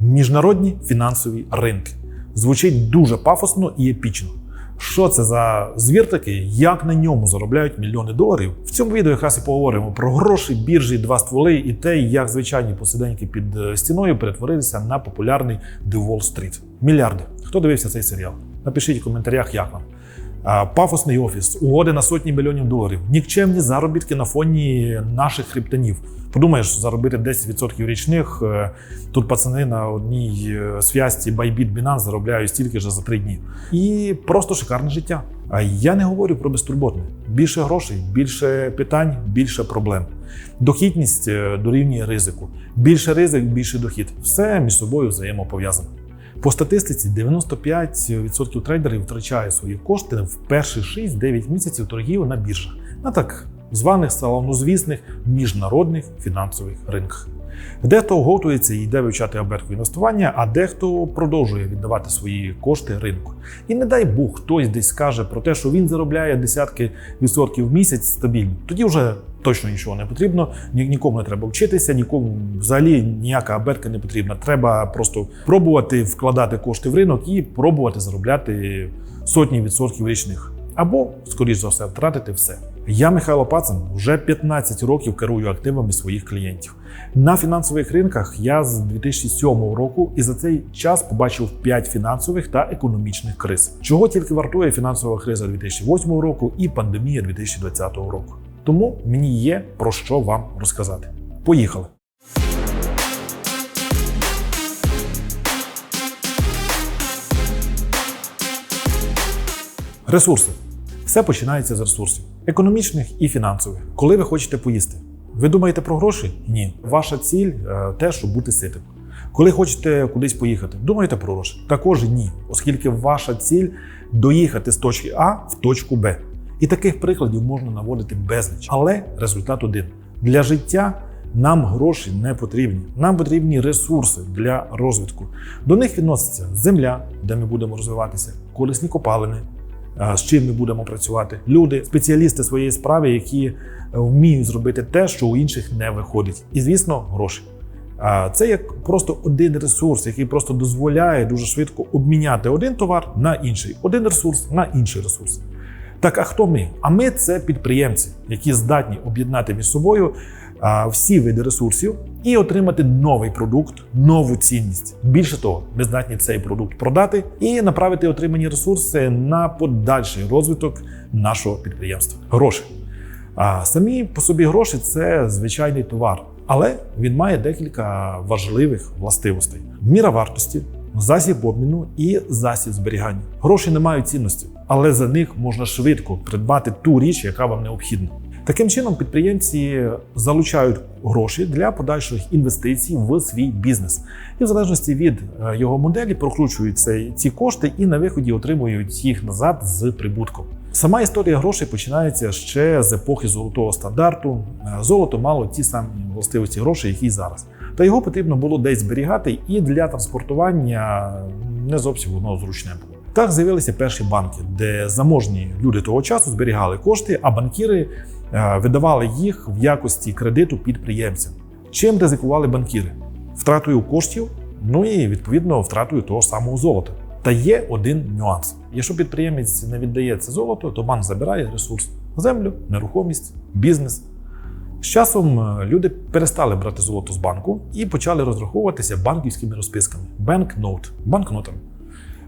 Міжнародні фінансові ринки. Звучить дуже пафосно і епічно. Що це за звір такий? Як на ньому заробляють мільйони доларів? В цьому відео якраз і поговоримо про гроші, біржі, два стволи і те, як звичайні посиденьки під е, стіною перетворилися на популярний The Wall Street. Мільярди. Хто дивився цей серіал? Напишіть в коментарях, як вам. Пафосний офіс, угоди на сотні мільйонів доларів, нікчемні заробітки на фоні наших хребтинів. Подумаєш, заробити 10% річних. е, Тут пацани на одній е, зв'язці Bybit Binance заробляють стільки ж за три дні. І просто шикарне життя. А я не говорю про безтурботне. Більше грошей, більше питань, більше проблем. Дохідність е, дорівнює ризику. Більше ризик, більше дохід. Все між собою взаємопов'язано. По статистиці 95% трейдерів втрачає свої кошти в перші 6-9 місяців торгів на біржах, на так званих салонозвісних міжнародних фінансових ринках. Дехто готується і йде вивчати абетку інвестування, а дехто продовжує віддавати свої кошти ринку. І не дай Бог, хтось десь скаже про те, що він заробляє десятки відсотків в місяць стабільно. Тоді вже точно нічого не потрібно, ні- нікому не треба вчитися, нікому взагалі ніяка абетка не потрібна. Треба просто пробувати вкладати кошти в ринок і пробувати заробляти сотні відсотків річних. Або, скоріш за все, втратити все. Я Михайло Пацан вже 15 років керую активами своїх клієнтів. На фінансових ринках я з 2007 року і за цей час побачив 5 фінансових та економічних криз. Чого тільки вартує фінансова криза 2008 року і пандемія 2020 року. Тому мені є про що вам розказати. Поїхали! Ресурси. Все починається з ресурсів економічних і фінансових. Коли ви хочете поїсти, ви думаєте про гроші? Ні. Ваша ціль е, те, щоб бути ситим. Коли хочете кудись поїхати, думаєте про гроші? Також ні, оскільки ваша ціль доїхати з точки А в точку Б. І таких прикладів можна наводити безліч. Але результат один: для життя нам гроші не потрібні. Нам потрібні ресурси для розвитку. До них відноситься земля, де ми будемо розвиватися, корисні копалини, з чим ми будемо працювати. Люди, спеціалісти своєї справи, які е, вміють зробити те, що у інших не виходить. І звісно, гроші. Це як просто один ресурс, який просто дозволяє дуже швидко обміняти один товар на інший, один ресурс на інший ресурс. Так, а хто ми? А ми це підприємці, які здатні об'єднати між собою всі види ресурсів і отримати новий продукт, нову цінність. Більше того, ми здатні цей продукт продати і направити отримані ресурси на подальший розвиток нашого підприємства. Гроші. Самі по собі гроші це звичайний товар, але він має декілька важливих властивостей: міра вартості, засіб обміну і засіб зберігання. Гроші не мають цінності, але за них можна швидко придбати ту річ, яка вам необхідна. Таким чином, підприємці залучають гроші для подальших інвестицій в свій бізнес, і в залежності від е, його моделі прокручують цей- ці кошти і на виході отримують їх назад з прибутком. Сама історія грошей починається ще з епохи золотого стандарту. Е, Золото мало ті самі властивості грошей, які зараз. Та його потрібно було десь зберігати, і для транспортування не зовсім воно зручне було. Так з'явилися перші банки, де заможні люди того часу зберігали кошти, а банкіри е, видавали їх в якості кредиту підприємцям. Чим ризикували банкіри? Втратою коштів, ну і відповідно втратою того самого золота. Та є один нюанс: якщо підприємець не віддає це золото, то банк забирає ресурс землю, нерухомість, бізнес. З часом е, люди перестали брати золото з банку і почали розраховуватися банківськими розписками банкноут, банкнотами.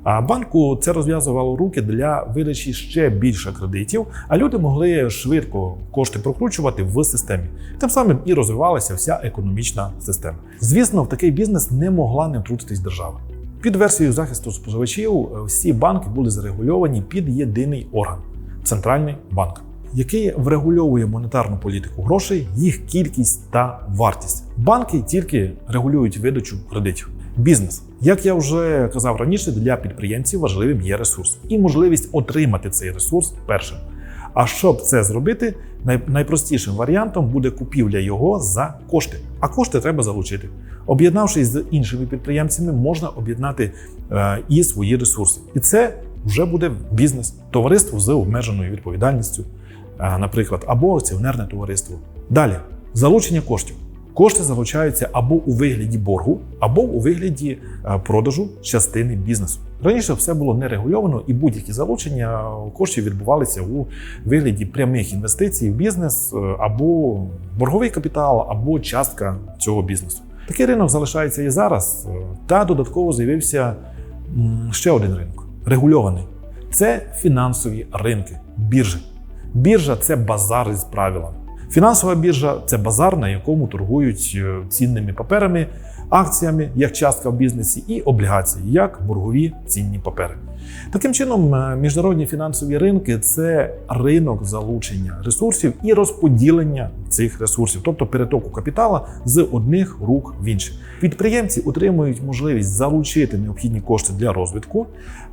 А банку це розв'язувало руки для видачі ще більше кредитів, а люди могли швидко кошти прокручувати в системі. Тим самим і розвивалася вся економічна система. Звісно, в такий бізнес не могла не втрутитись держава. Під версією захисту споживачів е, всі банки були зарегульовані під єдиний орган центральний банк, який врегульовує монетарну політику грошей, їх кількість та вартість. Банки тільки регулюють видачу кредитів. Бізнес, як я вже казав раніше, для підприємців важливим є ресурс і можливість отримати цей ресурс першим. А щоб це зробити, найпростішим варіантом буде купівля його за кошти. А кошти треба залучити. Об'єднавшись з іншими підприємцями, можна об'єднати е, і свої ресурси. І це вже буде бізнес, товариство з обмеженою відповідальністю, е, наприклад, або акціонерне товариство. Далі залучення коштів. Кошти залучаються або у вигляді боргу, або у вигляді е, продажу частини бізнесу. Раніше все було нерегульовано, і будь-які залучення коштів відбувалися у вигляді прямих інвестицій в бізнес, е, або борговий капітал, або частка цього бізнесу. Такий ринок залишається і зараз. е, Та додатково з'явився ще один ринок регульований. Це фінансові ринки, біржі. Біржа це базар із правилами. Фінансова біржа це базар, на якому торгують е, цінними паперами, акціями як частка в бізнесі, і облігації як боргові цінні папери. Таким чином, е, міжнародні фінансові ринки це ринок залучення ресурсів і розподілення цих ресурсів, тобто перетоку капітала з одних рук в інші. Підприємці отримують можливість залучити необхідні кошти для розвитку,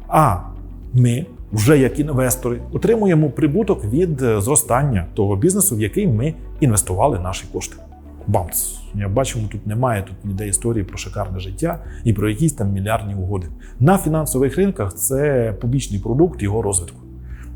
а ми, вже як інвестори, отримуємо прибуток від е, зростання того бізнесу, в який ми інвестували наші кошти. Бамц. Я бачимо, тут немає тут ніде історії про шикарне життя і про якісь там мільярдні угоди. На фінансових ринках це побічний продукт його розвитку.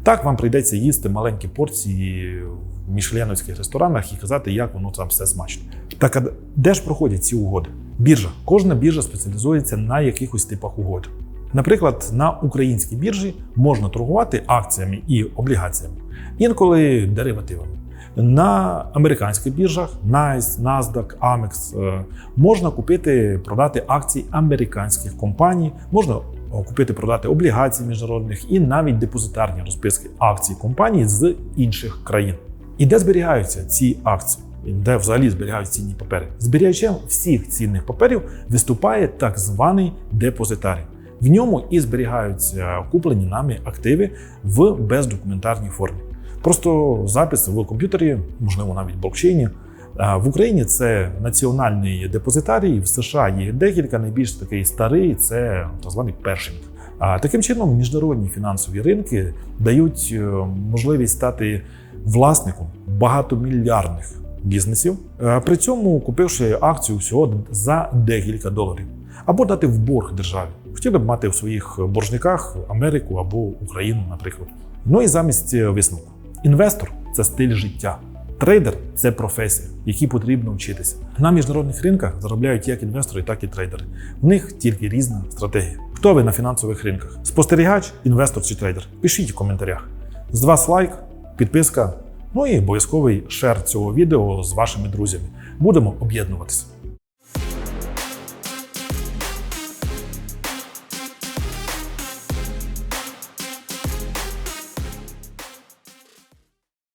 Так вам прийдеться їсти маленькі порції в мішленовських ресторанах і казати, як воно там все смачно. Так а де ж проходять ці угоди? Біржа. Кожна біржа спеціалізується на якихось типах угод. Наприклад, на українській біржі можна торгувати акціями і облігаціями, інколи деривативами. На американських біржах NICE, NASDAQ, Amex е, можна купити продати акції американських компаній, можна купити продати облігації міжнародних і навіть депозитарні розписки акцій компаній з інших країн. І де зберігаються ці акції? Де взагалі зберігаються цінні папери? Зберігачем всіх цінних паперів виступає так званий депозитарій. В ньому і зберігаються куплені нами активи в бездокументарній формі. Просто запис в комп'ютері, можливо, навіть в блокчейні. В Україні це національний депозитарій. В США є декілька. Найбільш такий старий це так званий першинг. Таким чином, міжнародні фінансові ринки дають е, можливість стати власником багатомільярдних бізнесів, е, при цьому купивши акцію всього за декілька доларів, або дати в борг державі. Хотіли б мати в своїх боржниках Америку або Україну, наприклад. Ну і замість е, висновку. Інвестор це стиль життя. Трейдер це професія, якій потрібно вчитися. На міжнародних ринках заробляють як інвестори, так і трейдери. В них тільки різна стратегія. Хто ви на фінансових ринках? Спостерігач, інвестор чи трейдер? Пишіть в коментарях. З вас лайк, підписка, ну і обов'язковий шер цього відео з вашими друзями. Будемо об'єднуватися.